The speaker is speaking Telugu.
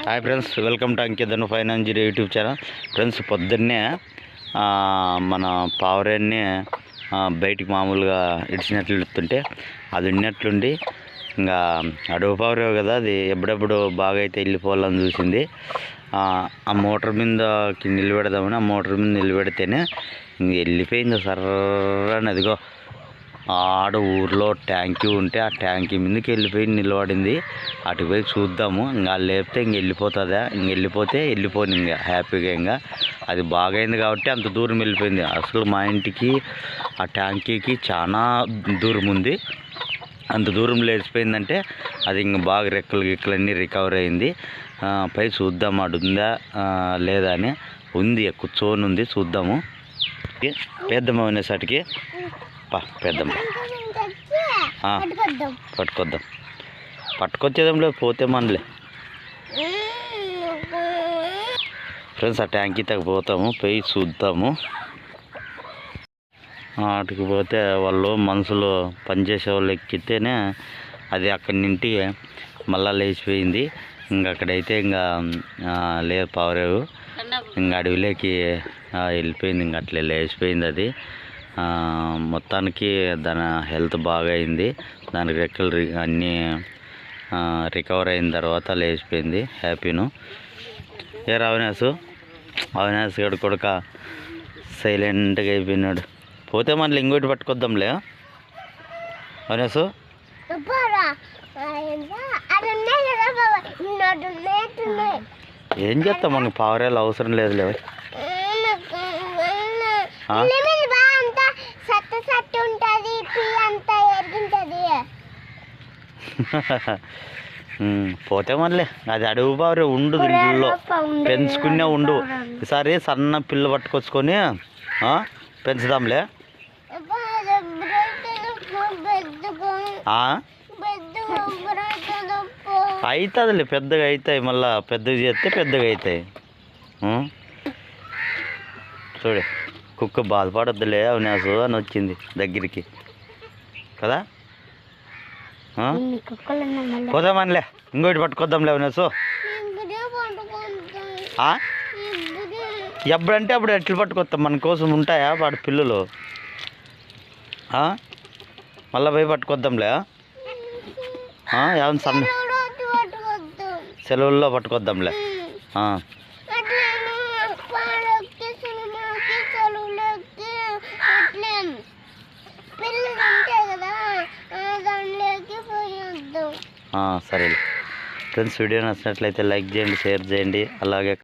Hi friends welcome to అంకితను finance zero YouTube channel friends పొద్దున్నే మన పావురాన్ని బయటికి మామూలుగా ఇడిచినట్లు ఇడుతుంటే అది ఉన్నట్లుండి ఇంకా అడవి పావురే కదా అది ఎప్పుడెప్పుడు బాగా అయితే వెళ్ళిపోవాలని చూసింది. ఆ ఆ మోటార్ మీదకి నిలబెడదామని ఆ మోటార్ మీద నిలబెడితేనే ఇంక వెళ్ళిపోయింది సర్రని అదిగో. ఆడ ఊర్లో ట్యాంకీ ఉంటే ఆ ట్యాంకీ మీదకి వెళ్ళిపోయి నిలబడింది. అటు పోయి చూద్దాము. ఇంకా లేపితే ఇంక వెళ్ళిపోతుందా? ఇంక వెళ్ళిపోతే వెళ్ళిపోయింది ఇంకా హ్యాపీగా ఇంకా. అది బాగైంది కాబట్టి అంత దూరం వెళ్ళిపోయింది. అసలు మా ఇంటికి ఆ ట్యాంకీకి చాలా దూరం ఉంది. అంత దూరం లేచిపోయిందంటే అది ఇంక బాగా రెక్కలు గిక్కలు అన్నీ రికవర్ అయింది. పై చూద్దాం అటు ఉందా లేదా అని. ఉంది కూర్చొని ఉంది. చూద్దాము. పెద్దమ్మ పా పెద్దమ్మ. పట్టుకొద్దాం. పట్టుకొద్దాం లేదు పోతే మనలే. ఫ్రెండ్స్ ఆ ట్యాంకీ తగ్గ పోతాము పోయి చూద్దాము. వాటికి పోతే వాళ్ళు మనసులో పనిచేసే వాళ్ళు ఎక్కితేనే అది అక్కడి నుండి మళ్ళా లేచిపోయింది. ఇంక అక్కడైతే ఇంకా లేదు పవరేవు. ఇంకా అడవిలోకి వెళ్ళిపోయింది ఇంక అట్లే లేచిపోయింది అది. మొత్తానికి దాని హెల్త్ బాగా అయింది దానికి రెక్కలు అన్నీ రికవర్ అయిన తర్వాత లేచిపోయింది హ్యాపీను. ఏ అవినాశ్ అవినాశ్ గడు కొడుక సైలెంట్గా అయిపోయినాడు. పోతే మళ్ళీ ఇంకోటి పట్టుకొద్దాంలే. ఉన్నాయి ఏం చేస్తాం? మనకి పావురాలు అవసరం లేదులే సత్త సత్త ఉంటది పీ అంతా ఎరుగుంటది ఉమ్, పోతే మళ్ళీ అది అడుగు పావురే ఉండు దీంట్లో పెంచుకునే ఉండు ఈసారి సన్న పిల్ల పట్టుకొచ్చుకొని పెంచుదాంలే? అవుతుందిలే పెద్దగా అవుతాయి మళ్ళా పెద్దగా చేస్తే పెద్దగా అవుతాయి? చూడు. కుక్క బాధపడద్దులే అవినాసు అని వచ్చింది దగ్గరికి. కదా? పోదామనిలే. ఇంకోటి పట్టుకొద్దాంలే అవినాసు? ఎప్పుడంటే అప్పుడు ఎట్లు పట్టుకొస్తాం? మన కోసం ఉంటాయా వాడి పిల్లలు? మళ్ళా పోయి పట్టుకొద్దాంలే? ఏమన్నా సన్న సెలవుల్లో పట్టుకొద్దాంలే ఆ. పిల్లలు ఉంటాయి కదా ఆ దాంట్లోకి పోయి సరేలే. ఫ్రెండ్స్ వీడియో నచ్చినట్లయితే లైక్ చేయండి షేర్ చేయండి. అలాగే